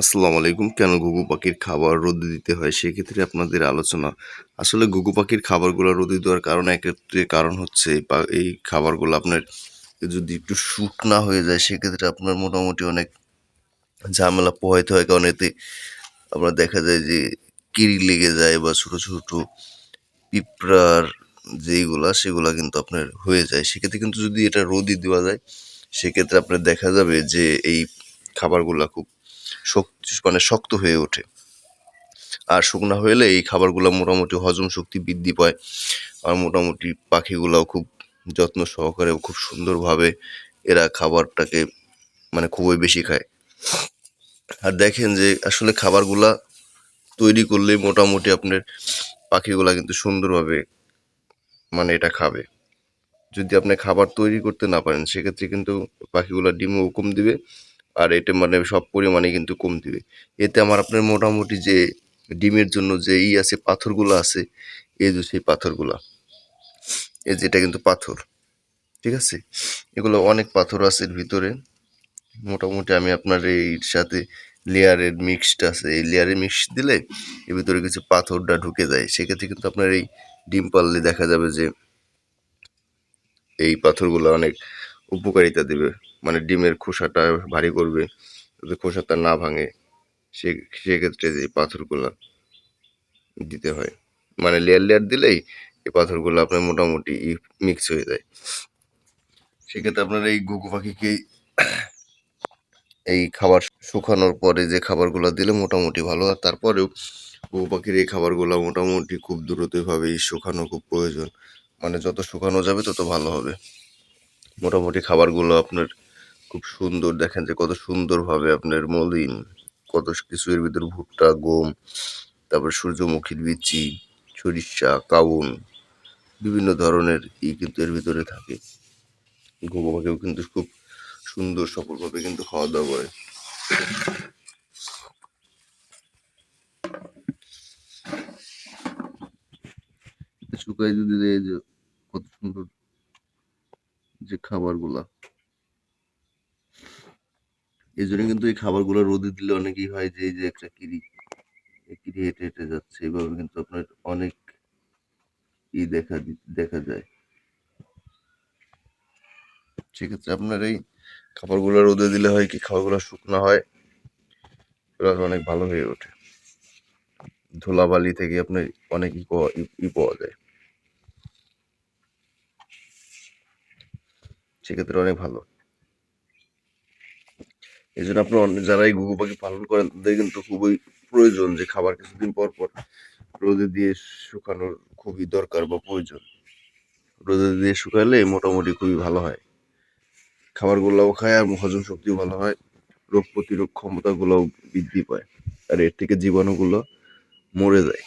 আসসালামু আলাইকুম। কেন ঘুঘু পাখির খাবার রোদে দিতে হয়? সেক্ষেত্রে আপনাদের আলোচনা। আসলে ঘুঘু পাখির খাবারগুলো রোদে দেওয়ার কারণ এক্ষেত্রে কারণ হচ্ছে এই খাবারগুলো আপনার যদি একটু শুকনা হয়ে যায়, সেক্ষেত্রে আপনার মোটামুটি অনেক ঝামেলা পোহাইতে হয়। কারণ এতে আপনার দেখা যায় যে কিরি লেগে যায় বা ছোট ছোট পিঁপড়ার যেইগুলা, সেগুলা কিন্তু আপনার হয়ে যায়। সেক্ষেত্রে কিন্তু যদি এটা রোদই দেওয়া যায়, সেক্ষেত্রে আপনার দেখা যাবে যে এই খাবারগুলা খুব শক্তি মানে শক্ত হয়ে ওঠে। আর শুকনো হলে এই খাবারগুলো মোটামুটি হজম শক্তি বৃদ্ধি পায়। আর মোটামুটি পাখিগুলাও খুব যত্ন সহকারে খুব সুন্দরভাবে এরা খাবারটাকে মানে খুবই বেশি খায়। আর দেখেন যে আসলে খাবারগুলা তৈরি করলে মোটামুটি আপনার পাখিগুলা কিন্তু সুন্দরভাবে মানে এটা খাবে। যদি আপনি খাবার তৈরি করতে না পারেন, সেক্ষেত্রে কিন্তু পাখিগুলা ডিমও কম দিবে। আর এটা মানে সব পরিমাণে কিন্তু কম দিবে এতে আমার আপনার মোটামুটি যে ডিমের জন্য যে ই আছে, পাথরগুলো আছে এই যে সেই পাথরগুলা এই যেটা কিন্তু পাথর, ঠিক আছে? এগুলো অনেক পাথর আছে এর ভিতরে। মোটামুটি আমি আপনার এই সাথে লেয়ারের মিক্সড আছে, এই লেয়ারের মিক্স দিলে এর ভিতরে কিছু পাথরটা ঢুকে যায়। সেক্ষেত্রে কিন্তু আপনার এই ডিম পারলে দেখা যাবে যে এই পাথরগুলো অনেক উপকারিতা দেবে। মানে ডিমের খোসাটা ভারী করবে যাতে খোসাটা না ভাঙে, সে সেক্ষেত্রে যে পাথরগুলো দিতে হয়। মানে লেয়ার লেয়ার দিলেই এই পাথরগুলো আপনার মোটামুটি মিক্স হয়ে যায়। সেক্ষেত্রে আপনার এই ঘুঘু পাখিকে এই খাবার শুকানোর পরে যে খাবারগুলো দিলে মোটামুটি ভালো, আর তারপরেও ঘুঘু পাখির এই খাবারগুলো মোটামুটি খুব দ্রুতভাবেই শুকানো খুব প্রয়োজন। মানে যত শুকানো যাবে তত ভালো হবে। মোটামুটি খাবারগুলো আপনার খুব সুন্দর। দেখেন যে কত সুন্দরভাবে আপনার মলিন, কত কিছু এর ভিতর ভুট্টা, গম, তারপর সূর্যমুখীর বিচি সরিষা, কাউন, বিভিন্ন ধরনের ই কিন্তু এর ভিতরে থাকে। পাখিও কিন্তু খুব সুন্দর সফলভাবে কিন্তু খাওয়া দাওয়া করে শুকাই যদি কত সুন্দর যে খাবারগুলা। এই জন্য কিন্তু এই খাবারগুলো রোদে দিলে অনেকই হয় যে, এই যে একটা কিরি কিরি হেঁটে হেঁটে যাচ্ছে। এভাবে কিন্তু আপনার অনেক ই দেখা দেখা যায়। সেক্ষেত্রে আপনার এই খাবারগুলো রোদে দিলে হয় কি, খাবারগুলো শুকনো হয় অনেক ভালো হয়ে ওঠে। ধুলাবালি থেকে আপনার অনেক ই পাওয়া যায়। সেক্ষেত্রে অনেক ভালো। এই জন্য আপনার যারা এই ঘুঘু পাখি পালন করেন, তাদের কিন্তু খুবই প্রয়োজন যে খাবার কিছুদিন পর পর রোদে দিয়ে শুকানোর খুবই দরকার বা প্রয়োজন। রোদে দিয়ে শুকালে মোটামুটি খুবই ভালো হয়। খাবারগুলোও খায় আর হজম শক্তিও ভালো হয়, রোগ প্রতিরোধ ক্ষমতাগুলোও বৃদ্ধি পায়। আর এর থেকে জীবাণুগুলো মরে যায়।